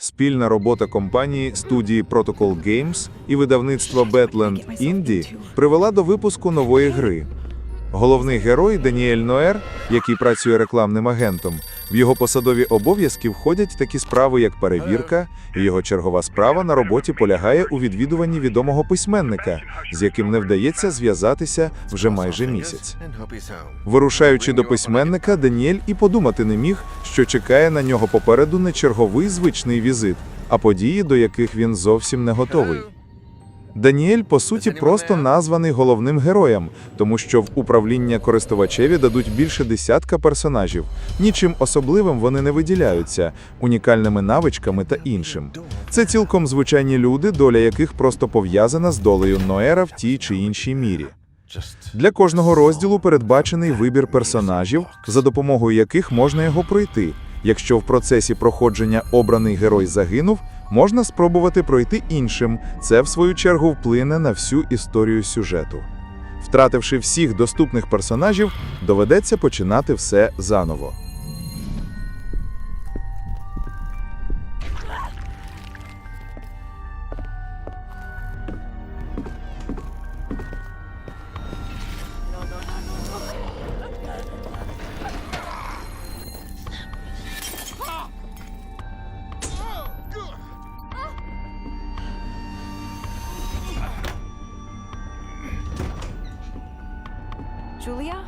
Спільна робота компанії студії Protocol Games і видавництва Badland Indie привела до випуску нової гри. Головний герой Даніель Ноер, який працює рекламним агентом, в його посадові обов'язки входять такі справи, як перевірка, і його чергова справа на роботі полягає у відвідуванні відомого письменника, з яким не вдається зв'язатися вже майже місяць. Вирушаючи до письменника, Даніель і подумати не міг, що чекає на нього попереду не черговий звичний візит, а події, до яких він зовсім не готовий. Даніель, по суті, просто названий головним героєм, тому що в управління користувачеві дадуть більше десятка персонажів. Нічим особливим вони не виділяються, унікальними навичками та іншим. Це цілком звичайні люди, доля яких просто пов'язана з долею Ноера в тій чи іншій мірі. Для кожного розділу передбачений вибір персонажів, за допомогою яких можна його пройти. Якщо в процесі проходження обраний герой загинув, можна спробувати пройти іншим. Це, в свою чергу, вплине на всю історію сюжету. Втративши всіх доступних персонажів, доведеться починати все заново. Julia?